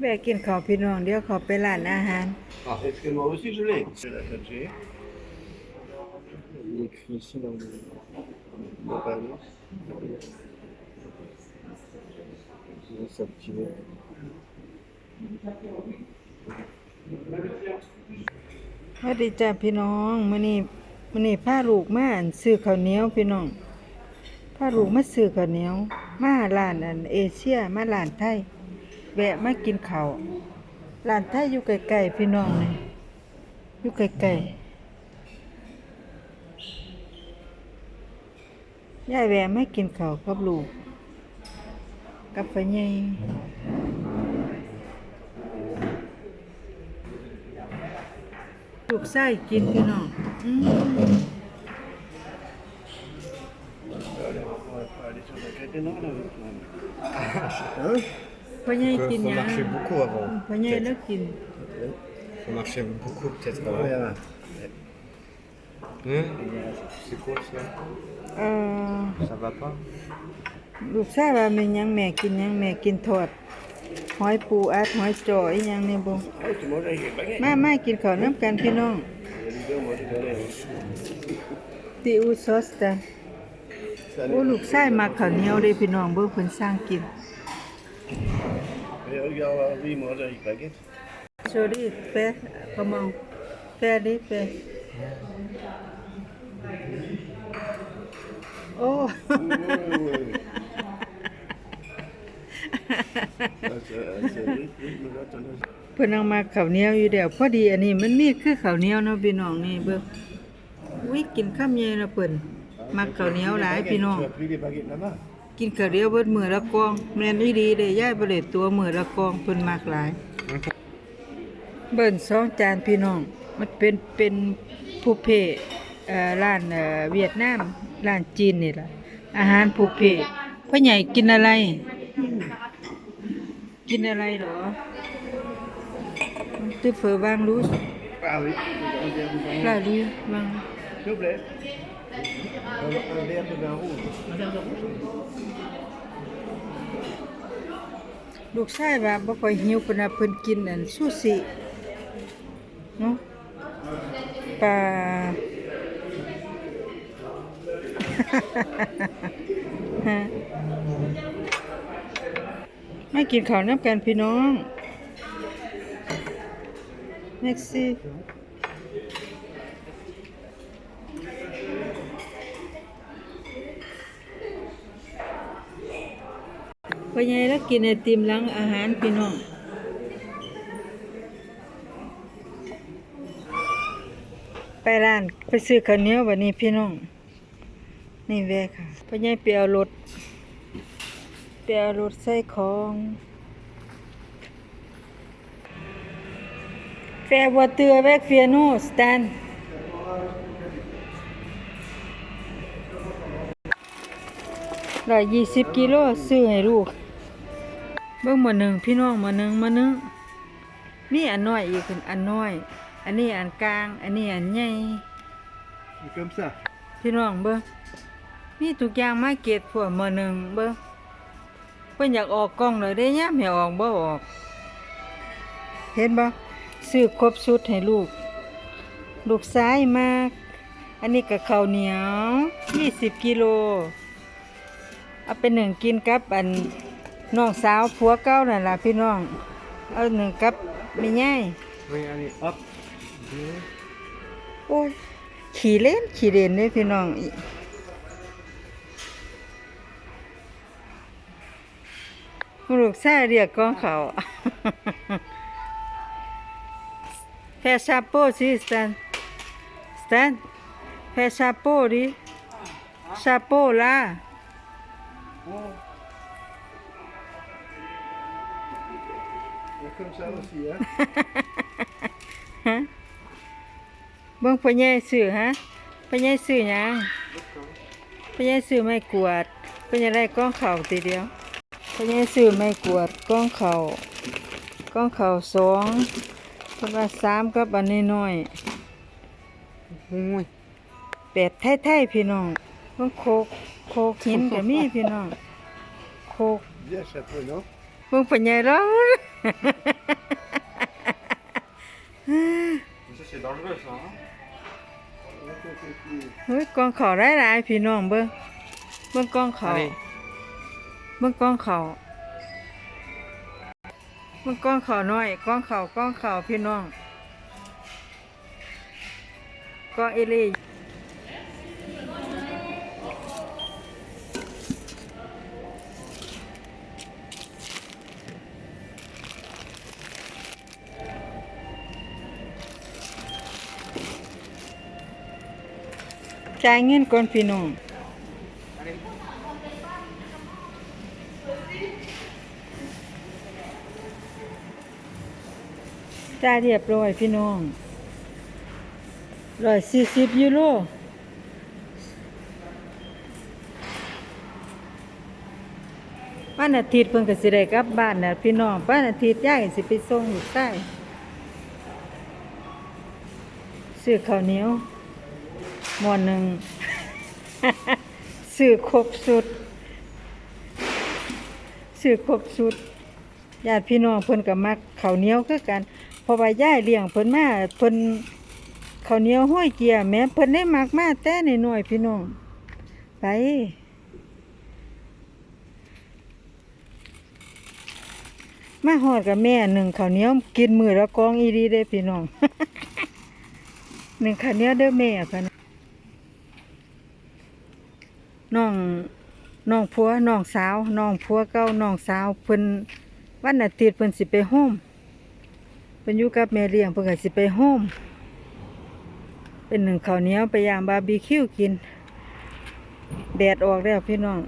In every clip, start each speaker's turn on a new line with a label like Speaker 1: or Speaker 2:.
Speaker 1: แวะกินข้าวพี่น้องเดี๋ยวขอไปร้านอาหาร
Speaker 2: Ah, est-ce que moi aussi je l'ai C'est la 4G. Il est écrit ici dans le, le panneau. Je vais s'activer.
Speaker 1: สวัสดีจ้าพี่น้องมื้อนี้มื้อนี้พาลูกมาอั่นซื้อข้าวเหนียวพี่น้องพาลูกมาซื้อข้าวเหนียวมาร้านอันเอเชียมาร้านไทย แวะมากินข้าวร้านไทยอยู่ใกลๆพี่น้องนี่อยู่ใกลๆยายแวะมากินข้าวกับลูก กับพ่อใหญ่ลูกไส้กินพี่น้องอืม
Speaker 2: pas aller sur la cathédrale avec moi.
Speaker 1: พ่อใหญ่กิน
Speaker 3: faut
Speaker 1: หยัง
Speaker 3: marcher beaucoup avant.
Speaker 1: พ่อใหญ่แล้วกิน
Speaker 3: Faut marcher beaucoup peut-être avant.
Speaker 2: Voilà.
Speaker 3: Hein C'est quoi ça
Speaker 1: เอ่อ
Speaker 3: Ça va pas
Speaker 1: ลูกชายว่าแม่นหยังแม่กินหยังแม่กินทอดหอยปูอัดหอยจ่ออีหยังเนี่ยบ่
Speaker 2: Ah, tu manges avec les baguettes
Speaker 1: มามากินข้าวน้ำกันพี่น้อง
Speaker 2: Les deux, moi je connais.
Speaker 1: ติอุซอสจ้ะ
Speaker 2: Ça
Speaker 1: โอ้ลูกชายมักข้าวเหนียวเด้พี่น้องเบิ่งเพิ่นสร้างกิน
Speaker 2: Et regarde, lui, il mange avec baguette.
Speaker 1: โชรีเฟกระมองเฟดิเฟโอ้
Speaker 2: Ah, c'est- c'est lui, lui, le gars, t'en as-
Speaker 1: เพิ่นเอามาข้าวเหนียวอยู่เดียวพอดีอันนี้มันมีคือข้าวเหนียวเนาะพี่น้องนี่เบิ่งอุ้ยกินข้าวใหญ่นะเพิ่นมักข้าวเหนียวหลายพี่น้อง
Speaker 2: Tu as pris les baguettes là-bas
Speaker 1: กินข้าวเหนียวเบิดมื้อละกล่องแม่นอีดีเด้ยายบ่ได้ตัวมื้อละกล่องเพิ่นมักหลาย เบิ่นสองจานพี่น้อง มันเป็นเป็นผู้เพเอ่อร้านเอ่อเวียดนามร้านจีนนี่ล่ะ อาหารผู้เพพ่อใหญ่กินอะไร กินอะไรเหรอตื้อเฟอวางรู้
Speaker 2: Ah oui, un verre de vin
Speaker 1: ลา
Speaker 2: rouge.
Speaker 1: รู้วาง
Speaker 2: S'il vous plaît. Un, un verre ale
Speaker 1: ลูกชายว่าบ่ค่อยหิวปานน่ะเพิ่นกินอันซูชิเนาะปลาฮะมากินข้าวน้ำกันพี่น้องเม็กซี่ พ่อใหญ่แล้วกินไอติมหลังอาหารพี่น้องไปร้านไปซื้อข้าวเหนียววันนี้พี่น้อง นี่แวะค่ะพ่อใหญ่ไปเอารถไปเอารถใส่ของแฟวัวเตือแวกเฟียโนสแตนร้อยยี่สิบกิโลซื้อให้ลูก เบิ่งมาหนึ่งพี่น้องมาหนึ่งมาหนึ่งมีอันน้อยอีกอันอันน้อย อันนี้อันกลาง อันนี้อันใหญ่
Speaker 2: C'est comme ça.
Speaker 1: พี่น้องเบิ่งมีทุกอย่างมาเก็ตพวกมาหนึ่งเบิ่งเพิ่นอยากออกกล้องเลยได้ยามให้ออกบ่ออก เห็นบ่ซื้อครบชุดให้ลูก ลูกซ้ายมาก อันนี้ก็ข้าวเหนียว 20 กิโล เอาไปหนึ่งกินกับอัน น้องสาวผัวเก่านั่นล่ะพี่น้อง เอาหนึ่งกับแม่ใหญ่
Speaker 2: Oui, allez, hop.
Speaker 1: โอ้ยขี่เล่นขี่เล่นเด้พี่น้องอิลูกชายเรียกกองเขาแฟชาโป้สิสแตนสแตนแฟชาโป้ดิชาโป้ล่ะ
Speaker 2: Il y a comme ça aussi, hein.
Speaker 1: ฮะเบิ่งพ่อใหญ่ซื้อฮะพ่อใหญ่ซื้อหยังพ่อใหญ่ซื้อไม้กวาดพ่อใหญ่ได้กล้องเข่าทีเดียวพ่อใหญ่ซื้อไม้กวาดกล้องเข่ากล้องเข่าสองเพราะว่าสามกับอันน้อยๆโอ้ยแปดไทยๆพี่น้องเบิ่งโคกโคกหินก็มีพี่น้องโคก
Speaker 2: Bien chapeau, non
Speaker 1: เบิ่งปัญญาเรา
Speaker 3: Ça, c'est dangereux, ça. Hein
Speaker 1: เฮ้ยกองเขาได้หลายพี่น้องเบิ่งเบิ่งกองเขา
Speaker 3: Allez.
Speaker 1: เบิ่งกองเขาเบิ่งกองเขาน้อยกองเขากองเขาพี่น้องกองเอเลี จ่ายเงินก่อนพี่น้องจ่ายเรียบร้อยพี่น้องร้อยสี่สิบยูโรวันอาทิตย์เพิ่นก็สิได้กลับบ้านน่ะพี่น้องวันอาทิตย์ย่ายก็สิไปส่งลูกชายซื้อข้าวเหนียว หม้อหนึ่งซื้อครบสุดซื้อครบสุดญาติพี่น้องเพิ่นก็มักข้าวเหนียวคือกันเพราะว่าย่ายเลี้ยงเพิ่นมาเพิ่นข้าวเหนียวห้อยเกียแม่เพิ่นได้มักมาแต่น้อยพี่น้องไปมาฮอดกับแม่หนึ่งข้าวเหนียวกินมื้อละกองอีดีเด้พี่น้องหนึ่งข้าวเหนียวเด้อแม่ค่ะนะ น้องน้องผัวน้องสาวน้องผัวเก่าน้องสาวเพิ่นวันอาทิตย์เพิ่นสิไปโฮมเพิ่นอยู่กับแม่เลี้ยงเพิ่นก็สิไปโฮมเป็นหนึ่งข้าวเหนียวไปย่างบาร์บีคิวกิน แดดออกแล้วพี่น้อง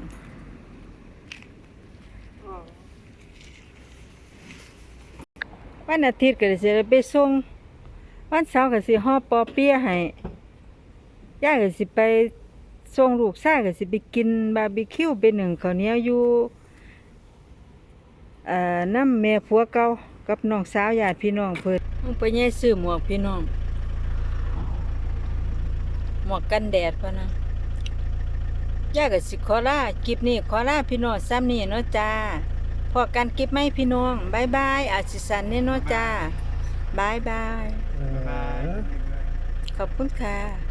Speaker 1: วันอาทิตย์ก็สิไปส่งวันเสาร์ก็สิห่อปอเปี๊ยให้ย่าก็สิไป ส่งลูกชายก็สิไปกินบาร์บีคิวเป็นหนึ่งข้าวเหนียวอยู่เอ่อน้ำแม่ผัวเก่ากับน้องสาวญาติพี่น้องเพิ่นมึงไปแย่ซื้อหมวกพี่น้อง หมวกกันแดดพะนะย่าก็สิขอลาคลิปนี้ขอลาพี่น้องซ้ำนี่เนาะจ้าพอกันคลิปไหมพี่น้องบายบายอาจสิสันเนี่ยเนาะจ้าบายบาย
Speaker 2: Bye.
Speaker 1: ขอบคุณค่ะ